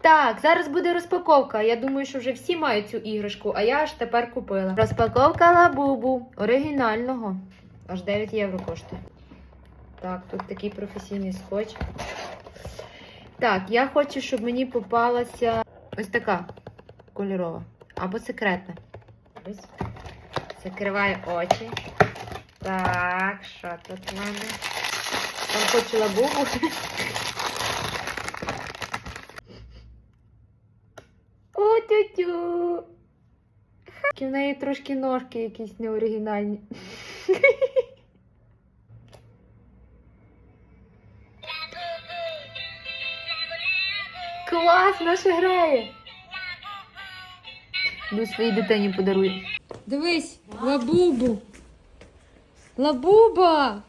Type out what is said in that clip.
Так, зараз буде розпаковка. Я думаю, що вже всі мають цю іграшку, а я аж тепер купила. Розпаковка лабубу оригінального. Аж 9 євро коштує. Так, тут такий професійний скотч. Так, я хочу, щоб мені попалася ось така кольорова. Або секретна. Ось. Закриваю очі. Так, що тут в мене? Там хочу лабубу. Тю-тю. В неї трошки ножки якісь неоригінальні. Класно ще грає. Ну, своїй дитині подарую. Дивись, лабубу. Лабуба!